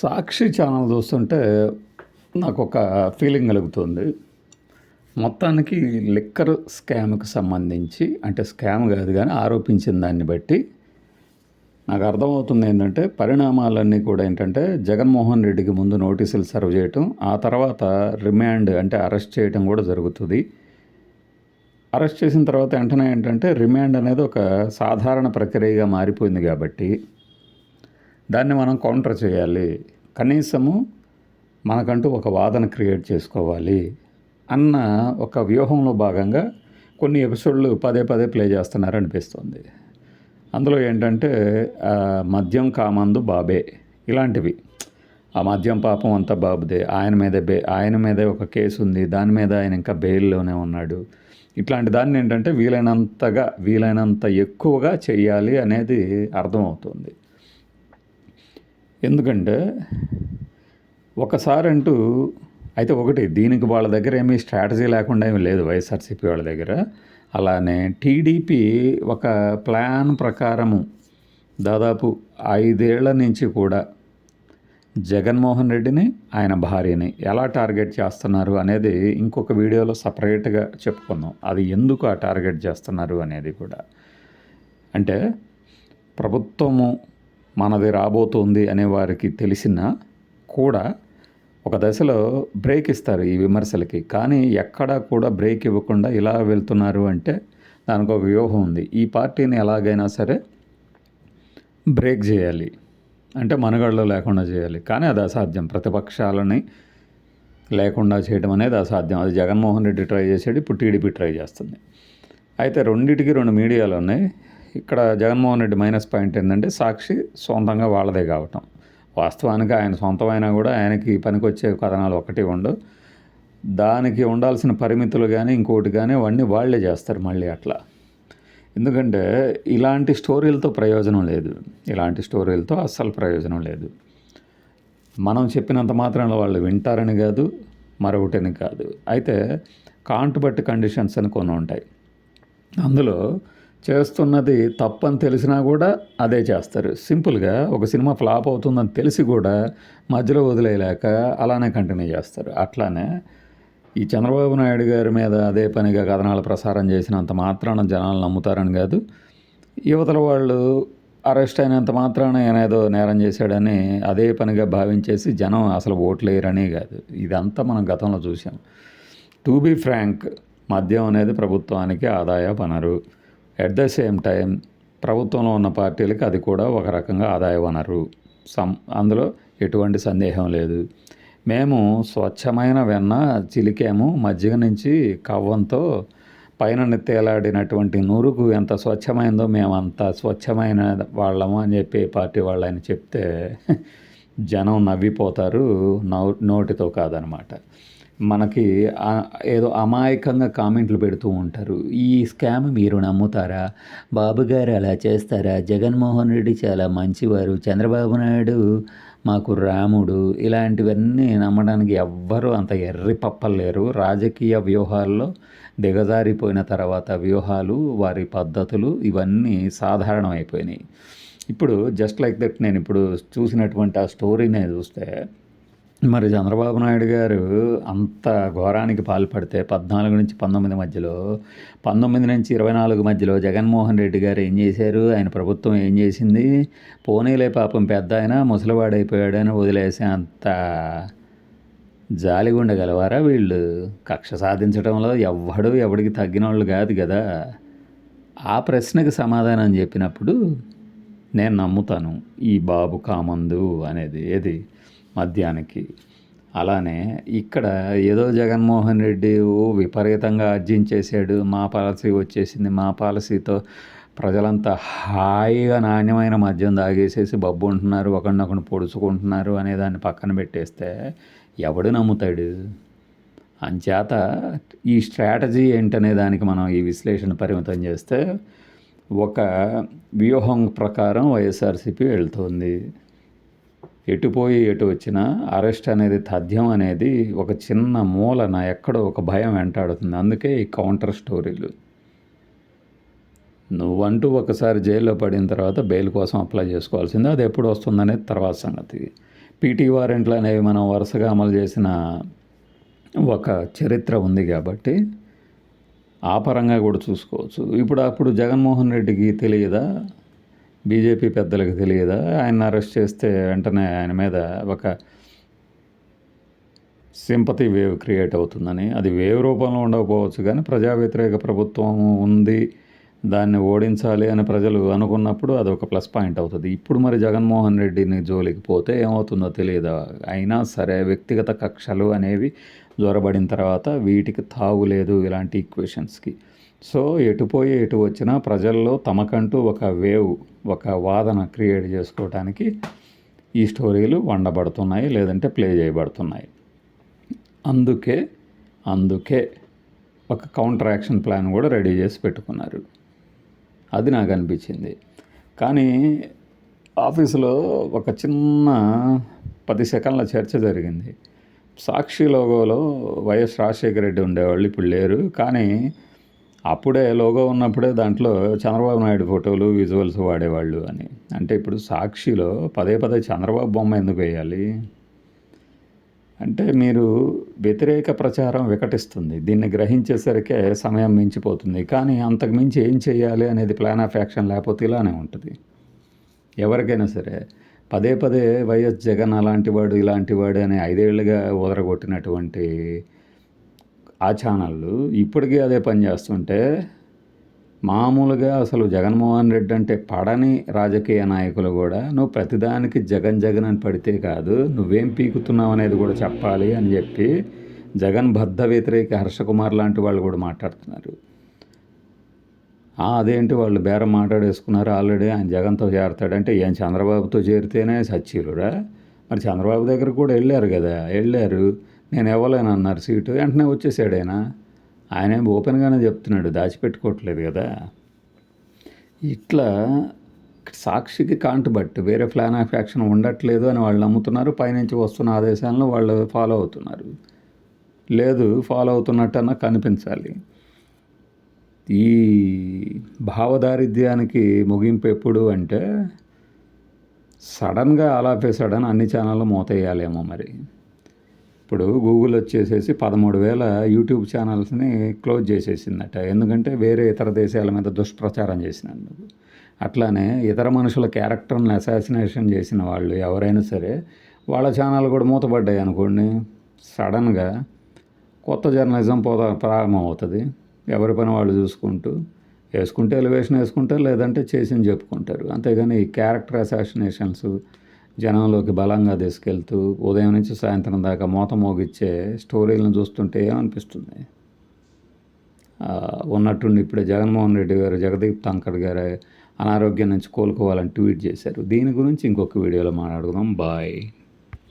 సాక్షి channel చూస్తుంటే నాకు ఒక ఫీలింగ్ కలుగుతుంది. మొత్తానికి లిక్కర్ స్కామ్కి సంబంధించి అంటే స్కామ్ కాదు కానీ ఆరోపించిన దాన్ని బట్టి నాకు అర్థమవుతుంది ఏంటంటే పరిణామాలన్నీ కూడా ఏంటంటే జగన్మోహన్ రెడ్డికి ముందు నోటీసులు సర్వ్ చేయటం ఆ తర్వాత రిమాండ్ అంటే అరెస్ట్ చేయటం కూడా జరుగుతుంది. అరెస్ట్ చేసిన తర్వాత వెంటనే ఏంటంటే రిమాండ్ అనేది ఒక సాధారణ ప్రక్రియగా మారిపోయింది కాబట్టి దాన్ని మనం కౌంటర్ చేయాలి. కనీసము మనకంటూ ఒక వాదన క్రియేట్ చేసుకోవాలి అన్న ఒక వ్యూహంలో భాగంగా కొన్ని ఎపిసోడ్లు పదే పదే ప్లే చేస్తున్నారు అనిపిస్తుంది. అందులో ఏంటంటే మద్యం కామందు బాబే ఇలాంటివి. ఆ మద్యం పాపం అంతా బాబుదే ఆయన మీదే బే ఆయన మీదే ఒక కేసు ఉంది దాని మీద ఆయన ఇంకా బెయిల్లోనే ఉన్నాడు. ఇట్లాంటి దాన్ని ఏంటంటే వీలైనంతగా వీలైనంత ఎక్కువగా చేయాలి అనేది అర్థమవుతుంది. ఎందుకంటే ఒకసారి అంటూ అయితే ఒకటి దీనికి వాళ్ళ దగ్గర ఏమీ స్ట్రాటజీ లేకుండా ఏమీ లేదు వైఎస్ఆర్సీపీ వాళ్ళ దగ్గర. అలానే టీడీపీ ఒక ప్లాన్ ప్రకారము దాదాపు ఐదేళ్ళ నుంచి కూడా జగన్మోహన్ రెడ్డిని ఆయన భార్యని ఎలా టార్గెట్ చేస్తున్నారు అనేది ఇంకొక వీడియోలో సపరేట్గా చెప్పుకుందాం. అది ఎందుకు ఆ టార్గెట్ చేస్తున్నారు అనేది కూడా. అంటే ప్రభుత్వము మనది రాబోతోంది అనే వారికి తెలిసినా కూడా ఒక దశలో బ్రేక్ ఇస్తారు ఈ విమర్శలకి. కానీ ఎక్కడా కూడా బ్రేక్ ఇవ్వకుండా ఇలా వెళ్తున్నారు అంటే దానికి ఒక వ్యూహం ఉంది. ఈ పార్టీని ఎలాగైనా సరే బ్రేక్ చేయాలి. అంటే మనుగడలో లేకుండా చేయాలి. కానీ అది అసాధ్యం. ప్రతిపక్షాలని లేకుండా చేయడం అనేది అసాధ్యం. అది జగన్మోహన్ రెడ్డి ట్రై చేసాడు ఇప్పుడు టీడీపీ ట్రై చేస్తుంది. అయితే రెండింటికి రెండు మీడియాలు ఉన్నాయి. ఇక్కడ జగన్మోహన్ రెడ్డి మైనస్ పాయింట్ ఏంటంటే సాక్షి సొంతంగా వాళ్ళదే కావటం. వాస్తవానికి ఆయన సొంతమైనా కూడా ఆయనకి పనికొచ్చే కథనాలు ఒకటి ఉండవు. దానికి ఉండాల్సిన పరిమితులు కానీ ఇంకోటి కానీ అవన్నీ వాళ్ళే చేస్తారు మళ్ళీ అట్లా. ఎందుకంటే ఇలాంటి స్టోరీలతో ప్రయోజనం లేదు. ఇలాంటి స్టోరీలతో అస్సలు ప్రయోజనం లేదు. మనం చెప్పినంత మాత్రాన వాళ్ళు వింటారని కాదు మరొకటిని కాదు. అయితే కాంట్ బట్టి కండిషన్స్ అని కొన్ని ఉంటాయి. అందులో చేస్తున్నది తప్పని తెలిసినా కూడా అదే చేస్తారు. సింపుల్గా ఒక సినిమా ఫ్లాప్ అవుతుందని తెలిసి కూడా మధ్యలో వదిలేయలేక అలానే కంటిన్యూ చేస్తారు. అట్లానే ఈ చంద్రబాబు నాయుడు గారి మీద అదే పనిగా కథనాలు ప్రసారం చేసినంత మాత్రాన జనాలు నమ్ముతారని కాదు. యువతల వాళ్ళు అరెస్ట్ అయినంత మాత్రాన ఏదో నేరం చేశాడని అదే పనిగా భావించేసి జనం అసలు ఓట్లేయరని కాదు. ఇదంతా మనం గతంలో చూసాం టు బీ ఫ్రాంక్ మద్యం అనేది ప్రభుత్వానికి ఆదాయ వనరు. ఎట్ ద సేమ్ టైం ప్రభుత్వంలో ఉన్న పార్టీలకి అది కూడా ఒక రకంగా ఆదాయ వనరు సం అందులో ఎటువంటి సందేహం లేదు. మేము స్వచ్ఛమైన వెన్న చిలికాము మజ్జిగ నుంచి కవ్వంతో పైన తేలాడినటువంటి నూరుకు ఎంత స్వచ్ఛమైందో మేము అంత స్వచ్ఛమైన వాళ్ళము అని చెప్పి పార్టీ వాళ్ళు చెప్తే జనం నవ్విపోతారు. నో నోటితో కాదనమాట. మనకి ఏదో అమాయకంగా కామెంట్లు పెడుతూ ఉంటారు. ఈ స్కామ్ మీరు నమ్ముతారా? బాబు గారు అలా చేస్తారా? జగన్మోహన్ రెడ్డి చాలా మంచివారు. చంద్రబాబు నాయుడు మాకు రాముడు. ఇలాంటివన్నీ నమ్మడానికి ఎవ్వరూ అంత ఎర్రి పప్పలేరు రాజకీయ వ్యూహాల్లో దిగజారిపోయిన తర్వాత వ్యూహాలు వారి పద్ధతులు ఇవన్నీ సాధారణమైపోయినాయి. ఇప్పుడు జస్ట్ లైక్ దట్ నేను ఇప్పుడు చూసినటువంటి ఆ స్టోరీనే చూస్తే మరి చంద్రబాబు నాయుడు గారు అంత ఘోరానికి పాల్పడితే పద్నాలుగు నుంచి పంతొమ్మిది మధ్యలో పంతొమ్మిది నుంచి ఇరవై నాలుగు మధ్యలో జగన్మోహన్ రెడ్డి గారు ఏం చేశారు? ఆయన ప్రభుత్వం ఏం చేసింది? పోనీలే పాపం పెద్ద ఆయన ముసలివాడైపోయాడని వదిలేసే అంత జాలిగా ఉండగలవారా వీళ్ళు? కక్ష సాధించడంలో ఎవ్వడు ఎవడికి తగ్గిన వాళ్ళు కాదు కదా. ఆ ప్రశ్నకు సమాధానం చెప్పినప్పుడు నేను నమ్ముతాను ఈ బాబు కామందు అనేది. ఏది? మద్యానికి. అలానే ఇక్కడ ఏదో జగన్మోహన్ రెడ్డి ఓ విపరీతంగా అర్జించేసాడు మా పాలసీ వచ్చేసింది. మా పాలసీతో ప్రజలంతా హాయిగా నాణ్యమైన మద్యం తాగేసేసి బబ్బు ఉంటున్నారు ఒకరినొకరిని పొడుచుకుంటున్నారు అనే దాన్ని పక్కన పెట్టేస్తే ఎవడు నమ్ముతాడు? అంచేత ఈ స్ట్రాటజీ ఏంటనే దానికి మనం ఈ విశ్లేషణ పరిమితం చేస్తే ఒక వ్యూహం ప్రకారం వైఎస్ఆర్సీపీ వెళ్తుంది. ఎటుపోయి ఎటు వచ్చినా అరెస్ట్ అనేది తథ్యం అనేది ఒక చిన్న మూలన ఎక్కడో ఒక భయం వెంటాడుతుంది. అందుకే ఈ కౌంటర్ స్టోరీలు. నువ్వంటూ ఒకసారి జైల్లో పడిన తర్వాత బెయిల్ కోసం అప్లై చేసుకోవాల్సిందే. అది ఎప్పుడు వస్తుందనేది తర్వాత సంగతి. పీటీ వారెంట్లు అనేవి మనం వరుసగా అమలు చేసిన ఒక చరిత్ర ఉంది కాబట్టి ఆ పరంగా కూడా చూసుకోవచ్చు. ఇప్పుడు అప్పుడు జగన్మోహన్ రెడ్డికి తెలియదా? బీజేపీ పెద్దలకు తెలియదా? ఆయన అరెస్ట్ చేస్తే వెంటనే ఆయన మీద ఒక సింపతి వేవ్ క్రియేట్ అవుతుందని. అది వేవ్ రూపంలో ఉండకపోవచ్చు కానీ ప్రజా వ్యతిరేక ప్రభుత్వం ఉంది దాన్ని ఓడించాలి అని ప్రజలు అనుకున్నప్పుడు అది ఒక ప్లస్ పాయింట్ అవుతుంది. ఇప్పుడు మరి జగన్మోహన్ రెడ్డిని జోలికి పోతే ఏమవుతుందో తెలియదు అయినా సరే వ్యక్తిగత కక్షలు అనేవి జ్వరబడిన తర్వాత వీటికి తాగులేదు ఇలాంటి ఈక్వేషన్స్కి సో ఎటుపోయి ఎటు వచ్చినా ప్రజల్లో తమకంటూ ఒక వేవ్ ఒక వాదన క్రియేట్ చేసుకోవడానికి ఈ స్టోరీలు వండబడుతున్నాయి లేదంటే ప్లే చేయబడుతున్నాయి. అందుకే అందుకే ఒక కౌంటర్ యాక్షన్ ప్లాన్ కూడా రెడీ చేసి పెట్టుకున్నారు. అది నాకు అనిపించింది. కానీ ఆఫీసులో ఒక చిన్న పది సెకండ్ల చర్చ జరిగింది. సాక్షి లోగోలో వైఎస్ రాజశేఖర రెడ్డి ఉండేవాళ్ళు ఇప్పుడు లేరు. కానీ అప్పుడే లోగో ఉన్నప్పుడే దాంట్లో చంద్రబాబు నాయుడు ఫోటోలు విజువల్స్ వాడేవాళ్ళు అని. అంటే ఇప్పుడు సాక్షిలో పదే పదే చంద్రబాబు బొమ్మ ఎందుకు వేయాలి? అంటే మీరు వ్యతిరేక ప్రచారం వికటిస్తుంది. దీన్ని గ్రహించేసరికే సమయం మించిపోతుంది. కానీ అంతకుమించి ఏం చేయాలి అనేది ప్లాన్ ఆఫ్ యాక్షన్ లేకపోతే ఇలానే ఉంటుంది. ఎవరికైనా సరే పదే పదే వైఎస్ జగన్ అలాంటి వాడు ఇలాంటి వాడు అని ఐదేళ్ళుగా ఉదరగొట్టినటువంటి ఆ ఛానళ్ళు ఇప్పటికీ అదే పని చేస్తుంటే మామూలుగా అసలు జగన్మోహన్ రెడ్డి అంటే పడని రాజకీయ నాయకులు కూడా నువ్వు ప్రతిదానికి జగన్ జగన్ అని పడితే కాదు నువ్వేం పీకుతున్నావు అనేది కూడా చెప్పాలి అని చెప్పి జగన్ బద్ధ వ్యతిరేక హర్షకుమార్ లాంటి వాళ్ళు కూడా మాట్లాడుతున్నారు. అదేంటి వాళ్ళు బేరం మాట్లాడేసుకున్నారు ఆల్రెడీ ఆయన జగన్తో చేరతాడంటే ఏం చంద్రబాబుతో చేరితేనే సచ్చిరురా మరి చంద్రబాబు దగ్గర కూడా వెళ్ళారు కదా వెళ్ళారు. నేను ఇవ్వలేనన్నారు సీటు. వెంటనే వచ్చేసాడు ఆయన. ఆయన ఓపెన్గానే చెప్తున్నాడు దాచిపెట్టుకోవట్లేదు కదా. ఇట్లా సాక్షికి కాంటుబట్టు వేరే ప్లాన్ ఆఫ్ యాక్షన్ ఉండట్లేదు అని వాళ్ళు నమ్ముతున్నారు. పైనుంచి వస్తున్న ఆదేశాలను వాళ్ళు ఫాలో అవుతున్నారు. లేదు ఫాలో అవుతున్నట్టన్నా కనిపించాలి. ఈ భావదారిద్ర్యానికి ముగింపు ఎప్పుడు అంటే సడన్గా అలాపే సడన్ అన్ని ఛానళ్ళు మూతేయాలేమో మరి. ఇప్పుడు గూగుల్ వచ్చేసేసి పదమూడు వేల యూట్యూబ్ ఛానల్స్ని క్లోజ్ చేసేసిందట. ఎందుకంటే వేరే ఇతర దేశాల మీద దుష్ప్రచారం చేసినందుకు. అట్లానే ఇతర మనుషుల క్యారెక్టర్ని అసాసినేషన్ చేసిన వాళ్ళు ఎవరైనా సరే వాళ్ళ ఛానల్ కూడా మూతపడ్డాయి అనుకోండి. సడన్గా కొత్త జర్నలిజం పోదా ప్రారంభం అవుతుంది ఎవరి పని వాళ్ళు చూసుకుంటూ వేసుకుంటే ఎలివేషన్ వేసుకుంటారు లేదంటే చేసింది చెప్పుకుంటారు. అంతేగాని ఈ క్యారెక్టర్ అసాసినేషన్స్ జనంలోకి బలంగా తీసుకెళ్తూ ఉదయం నుంచి సాయంత్రం దాకా మూత మోగిచ్చే స్టోరీలను చూస్తుంటే ఏమనిపిస్తుంది? ఉన్నట్టుండి ఇప్పుడే జగన్మోహన్ రెడ్డి గారు జగదీప్ తంకడ్ గారు అనారోగ్యం నుంచి కోలుకోవాలని ట్వీట్ చేశారు. దీని గురించి ఇంకొక వీడియోలో మాట్లాడుకుందాం. బాయ్.